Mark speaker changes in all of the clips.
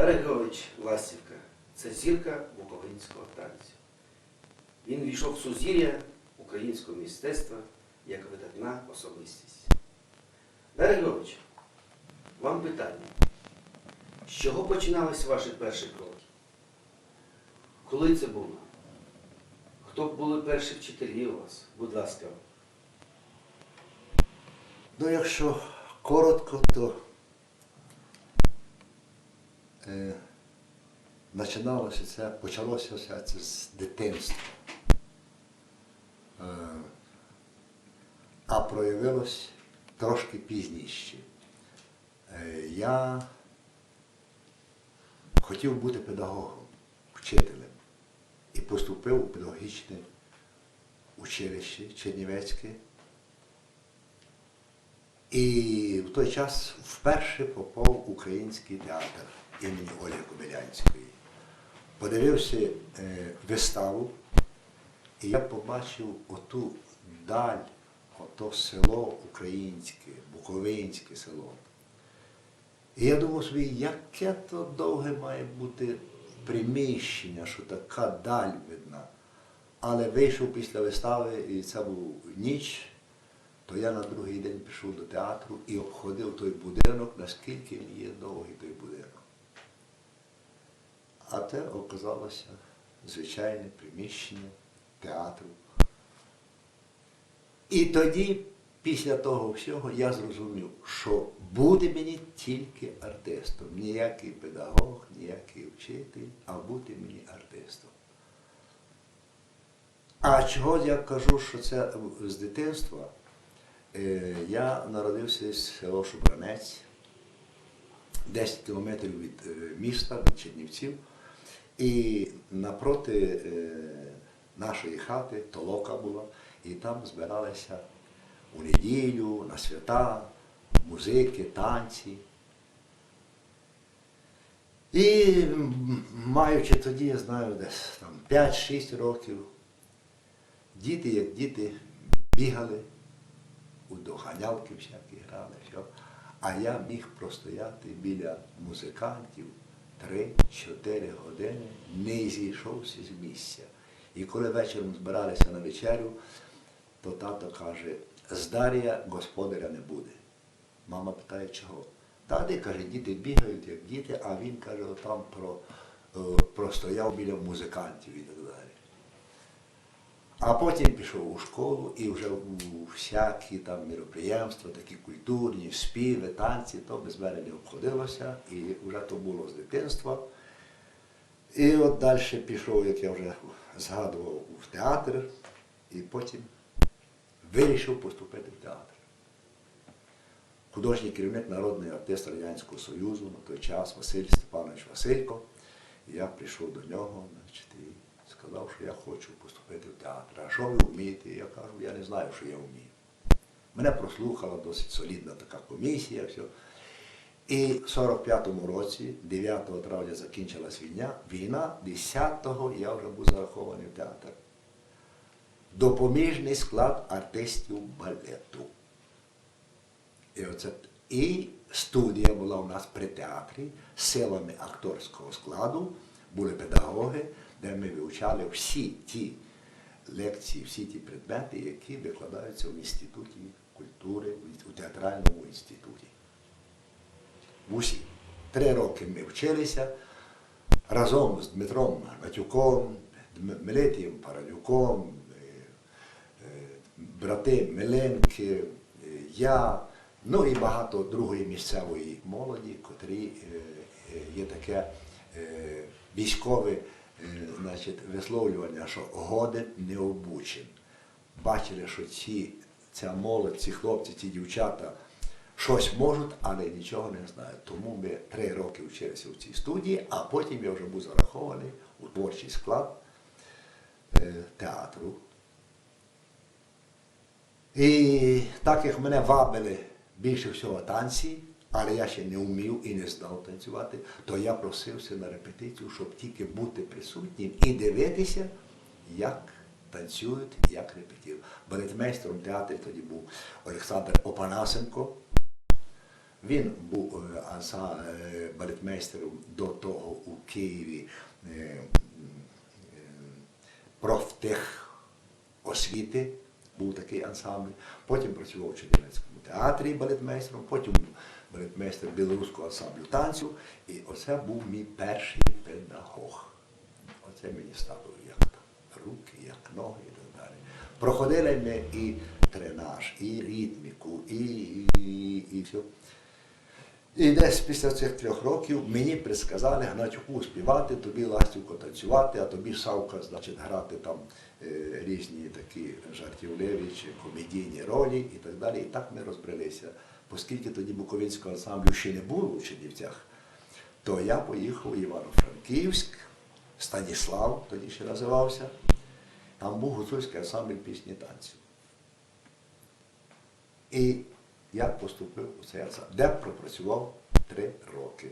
Speaker 1: Григорович Ластівка це зірка буковинського танцю. Він війшов в сузір'я українського мистецтва як видатна особистість. Григорович, вам питання. З чого починались ваші перші кроки? Коли це було? Хто були перші вчителі у вас? Будь ласка.
Speaker 2: Ну, якщо коротко, то починалося це, почалося все це з дитинства. Е, а проявилось трошки пізніше. Е, я хотів бути педагогом, вчителем і поступив у педагогічне училище Чернівецьке. І в той час вперше попав в український театр імені Ольги Кобилянської. Подивився е, виставу, і я побачив оту даль, ото село українське, буковинське село. І я думав собі, яке то довге має бути приміщення, що така даль видна. Але вийшов після вистави, і це був ніч, то я на другий день пішов до театру і обходив той будинок, наскільки він є довгий той будинок. А те оказалося звичайне приміщення театру. І тоді, після того всього, я зрозумів, що буде мені тільки артистом. Ніякий педагог, ніякий вчитель, а бути мені артистом. А чого я кажу, що це з дитинства? Е, Я народився з село Шубранець, 10 кілометрів від е, міста, від Чернівців. І напроти е, нашої хати толока була, і там збиралися у неділю, на свята, музики, танці. І маючи тоді, я знаю, десь там 5-6 років, діти, як діти, бігали, у доганялки всякі грали, все. а я міг простояти біля музикантів 3-4 години, не зійшовся з місця. І коли вечором збиралися на вечерю, то тато каже, з Дар'я господаря не буде. Мама питає, чого? Та каже, діти бігають, як діти, а він каже, там про, е, простояв біля музикантів і так далі. А потім пішов у школу і вже у всякі там міроприємства, такі культурні, співи, танці, то без мене не обходилося, і вже то було з дитинства. І от далі пішов, як я вже згадував, в театр, і потім вирішив поступити в театр. Художній керівник народний артист Радянського Союзу на той час Василь Степанович Василько. І я прийшов до нього значить, що я хочу поступити в театр. А що ви вмієте? Я кажу, я не знаю, що я вмію. Мене прослухала досить солідна така комісія. Все. І в 45-му році, 9 травня, закінчилась війна. Війна, 10-го я вже був зарахований в театр. Допоміжний склад артистів балету. І, оце, і студія була у нас при театрі з силами акторського складу, були педагоги, де ми вивчали всі ті лекції, всі ті предмети, які викладаються в інституті культури, у театральному інституті. Усі. Три роки ми вчилися разом з Дмитром Матюком, Дм- Мелетієм Парадюком, е, е, брати Миленки, е, я, ну і багато другої місцевої молоді, котрі є таке військове е, значить, висловлювання, що годен не обучен. Бачили, що ці, ця молодь, ці хлопці, ці дівчата щось можуть, але нічого не знають. Тому ми три роки вчилися в цій студії, а потім я вже був зарахований у творчий склад е, театру. І так як мене вабили більше всього танці, але я ще не вмів і не знав танцювати, то я просився на репетицію, щоб тільки бути присутнім і дивитися, як танцюють, як репетують. Балетмейстером театру тоді був Олександр Опанасенко. Він був е, е, балетмейстером до того у Києві е, профтех освіти, був такий ансамбль. Потім працював у Чернівецькому театрі балетмейстером, потім балетмейстер білоруського ансамблю танцю. І оце був мій перший педагог. Оце мені ставив як руки, як ноги і так далі. Проходили ми і тренаж, і ритміку, і, і, і все. І десь після цих трьох років мені присказали Гнатюку співати, тобі ластівко танцювати, а тобі Савка, значить, грати там різні такі жартівливі чи комедійні ролі і так далі. І так ми розбрелися. Оскільки тоді Буковинського ансамблю ще не було у Чернівцях, то я поїхав у Івано-Франківськ, Станіслав тоді ще називався. Там був гуцульський ансамбль пісні танців. І я поступив у цей ансамбль, де пропрацював три роки.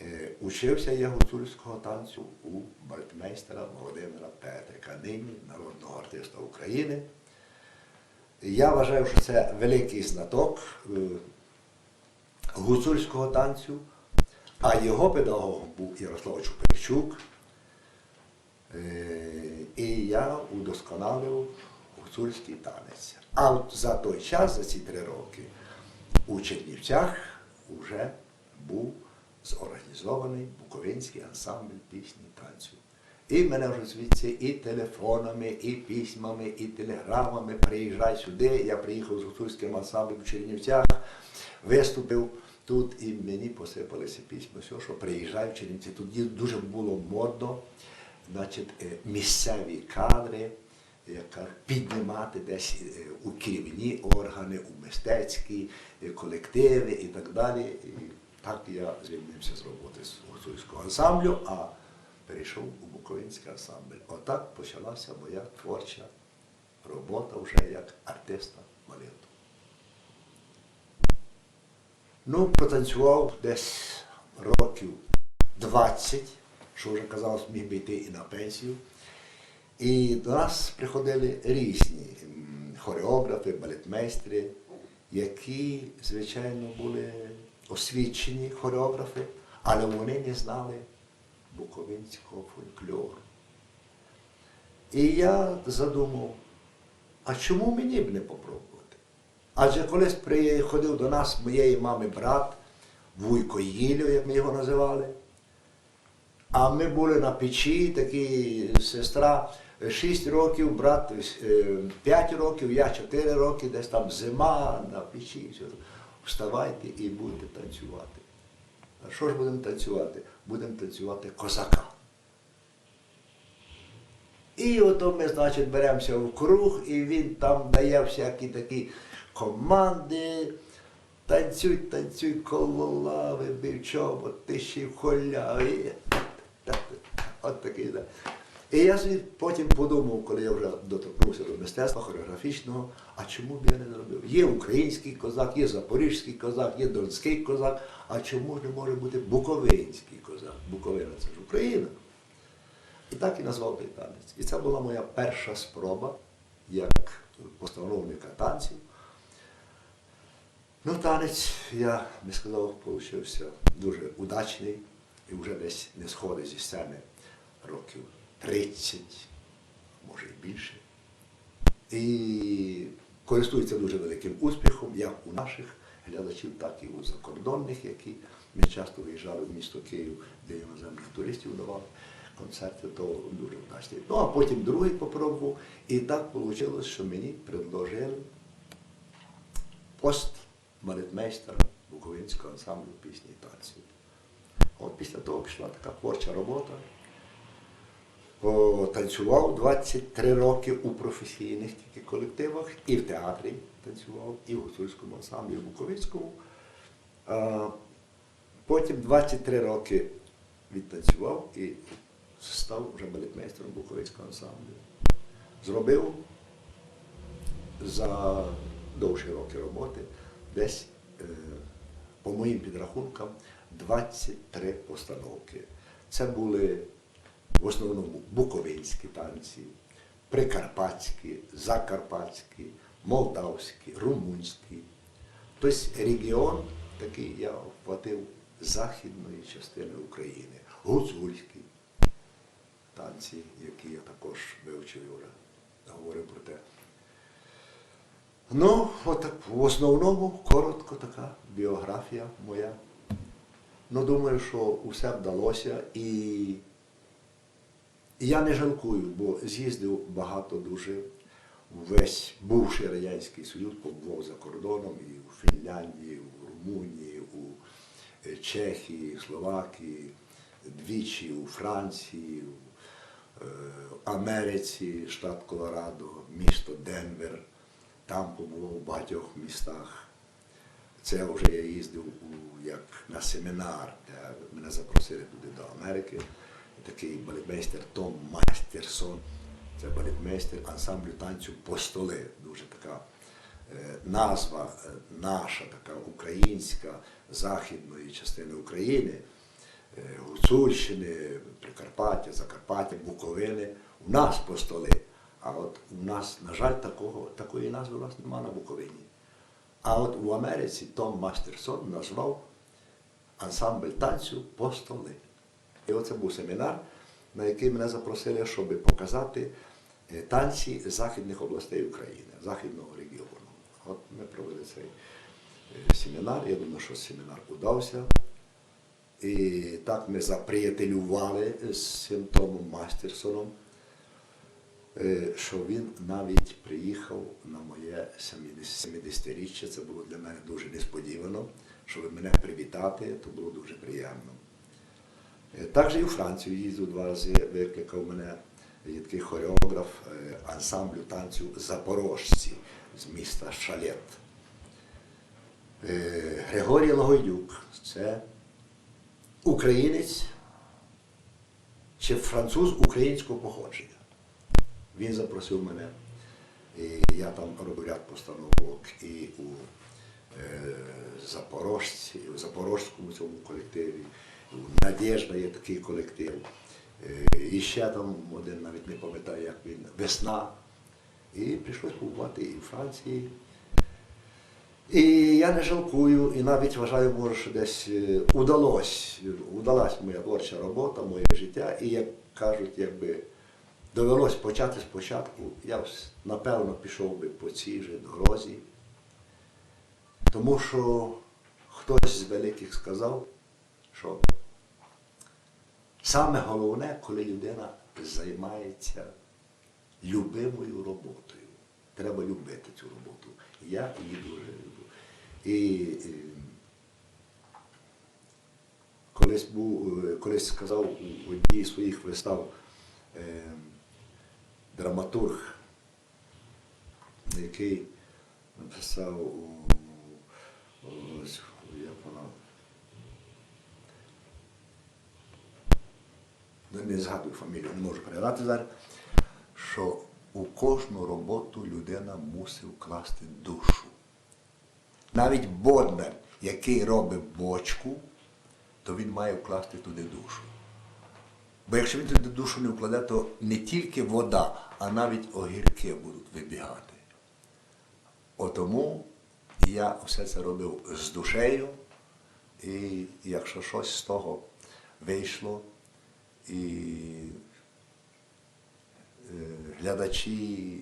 Speaker 2: Е, Учився я гуцульського танцю у бальтмейстера Володимира Петрика, нині народного артиста України. Я вважаю, що це великий знаток е, гуцульського танцю, а його педагогом був Ярослав Чуперчук. Е, І я удосконалив гуцульський танець. А за той час, за ці три роки, у Чернівцях вже був зорганізований Буковинський ансамбль пісні і танцю. І мене звідси і телефонами, і письмами, і телеграмами приїжджай сюди. Я приїхав з гуцульським ансамблем в Чернівцях, виступив тут, і мені посипалися письма, все, що приїжджай в Чернівці. Тоді дуже було модно, значить, е, місцеві кадри, як піднімати десь е, у керівні органи, у мистецькі е, колективи і так далі. Так я звільнився з роботи з гуцульського ансамблю, а перейшов у Буковинський ансамбль. Отак почалася моя творча робота вже як артиста балету. Ну, протанцював десь років 20, що вже казалось, міг би йти і на пенсію. І до нас приходили різні хореографи, балетмейстри, які, звичайно, були освічені хореографи, але вони не знали буковинського фольклору. І я задумав, а чому мені б не попробувати? Адже колись приходив до нас моєї мами брат, Вуйко Їльо, як ми його називали. А ми були на печі, такі сестра 6 років, брат 5 років, я 4 роки, десь там зима на печі. все. Вставайте і будете танцювати. А що ж будемо танцювати? Будемо танцювати козака. І ото ми, значить, беремося в круг, і він там дає всякі такі команди. Танцюй, танцюй коло лави, бив чобот, ти ще в холяві. От такий, да. І я потім подумав, коли я вже доторкнувся до мистецтва хореографічного, а чому б я не зробив? Є український козак, є запорізький козак, є донський козак, а чому ж не може бути буковинський козак? Буковина це ж Україна. І так і назвав той танець. І це була моя перша спроба як постановника танців. Ну, танець, я не сказав, получився дуже удачний і вже десь не сходить зі сцени років 30, може і більше. І користується дуже великим успіхом, як у наших глядачів, так і у закордонних, які ми часто виїжджали в місто Київ, де іноземних туристів давали концерти, то дуже вдачний. Ну а потім другий попробував. І так вийшло, що мені предложили пост балетмейстера Буковинського ансамблю пісні і танців. От після того пішла така творча робота. Танцював 23 роки у професійних тільки колективах, і в театрі танцював, і в гуцульському ансамблі, і в Буковинському. А, Потім 23 роки відтанцював і став вже балетмейстером Буковинського ансамблю. Зробив за довші роки роботи десь, е, по моїм підрахункам, 23 постановки. Це були в основному буковинські танці, прикарпатські, закарпатські, молдавські, румунські. Тобто регіон такий я охватив західної частини України, гуцульські танці, які я також вивчив вже говорив про те. Ну, отак, в основному коротко така біографія моя. Ну, думаю, що усе вдалося і, і я не жалкую, бо з'їздив багато дуже весь бувший Радянський Союз, побував за кордоном і у Фінляндії, у Румунії, у е, Чехії, Словакії, двічі у Франції, у е, Америці, штат Колорадо, місто Денвер. Там побував в багатьох містах. Це вже я їздив у, як на семінар, де мене запросили туди до Америки. Такий балетмейстер Том Мастерсон. Це балетмейстер ансамблю танцю по столи. Дуже така назва наша, така українська, західної частини України, Гуцульщини, Прикарпаття, Закарпаття, Буковини. У нас по столи. А от у нас, на жаль, такого, такої назви у нас немає на Буковині. А от у Америці Том Мастерсон назвав ансамбль танцю по столи. І оце був семінар, на який мене запросили, щоб показати е, танці західних областей України, західного регіону. От ми провели цей е, семінар. Я думаю, що семінар удався. І так ми заприятелювали з цим Томом Мастерсоном, е, що він навіть приїхав на моє 70-річчя. Це було для мене дуже несподівано, щоб мене привітати, то було дуже приємно. Е, Також і у Францію їздив два рази, викликав мене є такий хореограф е, ансамблю танцю Запорожці з міста Шалет. Е, Григорій Лагойдюк це українець чи француз українського походження. Він запросив мене. І я там робив ряд постановок і у е, Запорожці, у Запорожському цьому колективі, і Надєжда є такий колектив. Е, і ще там один навіть не пам'ятаю, як він, весна. І прийшлось побувати і в Франції. І я не жалкую, і навіть вважаю, може, що десь е, удалось, удалась моя творча робота, моє життя. І як кажуть, якби довелось почати спочатку, я напевно пішов би по цій же дорозі. Тому що хтось з великих сказав, що саме головне, коли людина займається любимою роботою. Треба любити цю роботу. Я її дуже люблю. І е, колись був, е, колись сказав у одній з своїх вистав е, драматург, який написав ось, як вона, ну, не згадую фамілію, не можу передати зараз, що у кожну роботу людина мусить вкласти душу. Навіть боднар, який робить бочку, то він має вкласти туди душу. Бо якщо він туди душу не вкладе, то не тільки вода, а навіть огірки будуть вибігати. Отому я все це робив з душею, і якщо щось з того вийшло, і е, глядачі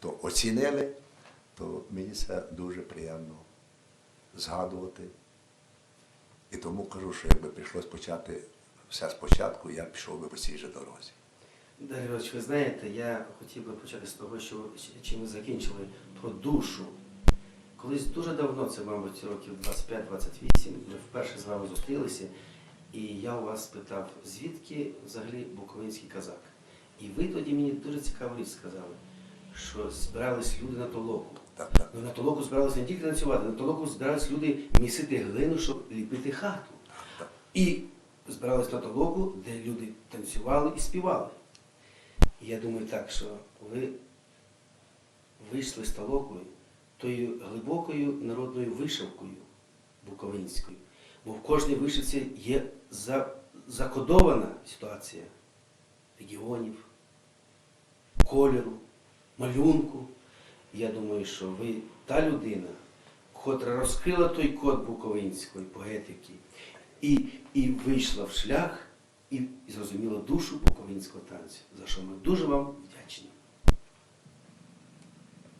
Speaker 2: то оцінили, то мені це дуже приємно згадувати. І тому кажу, що якби прийшлось почати все спочатку, я пішов би по цій же дорозі.
Speaker 1: Дар'я Іванович, ви знаєте, я хотів би почати з того, що чим ви закінчили про душу. Колись дуже давно, це, мабуть, років 25-28, ми вперше з вами зустрілися, і я у вас спитав, звідки взагалі буковинський казак? І ви тоді мені дуже цікаву річ сказали, що збирались люди на толоку.
Speaker 2: Так, так.
Speaker 1: Ну, на толоку збиралися не тільки танцювати, на толоку збирались люди місити глину, щоб ліпити хату.
Speaker 2: так.
Speaker 1: І збирались на толоку, де люди танцювали і співали. І я думаю так, що ви вийшли з толокою тою глибокою народною вишивкою буковинською. Бо в кожній вишивці є за- закодована ситуація регіонів, кольору, малюнку. Я думаю, що ви та людина, котра розкрила той код буковинської поетики і, і вийшла в шлях і, і зрозуміла душу буковинського танцю, за що ми дуже вам вдячні.